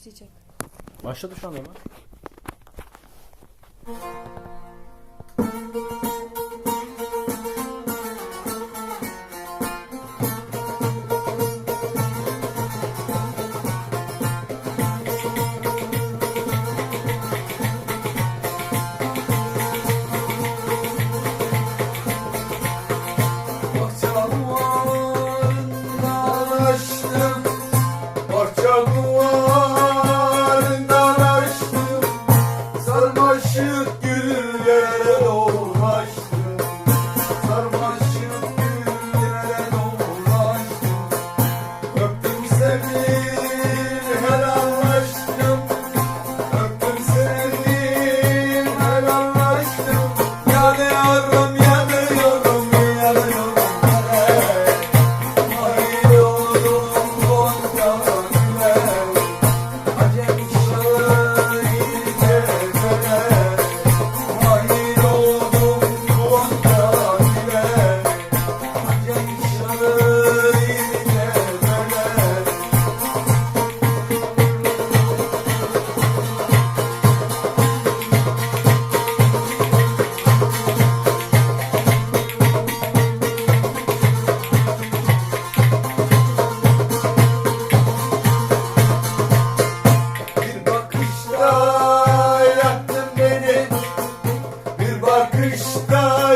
başlayacak. Başladı şu anda hemen. God.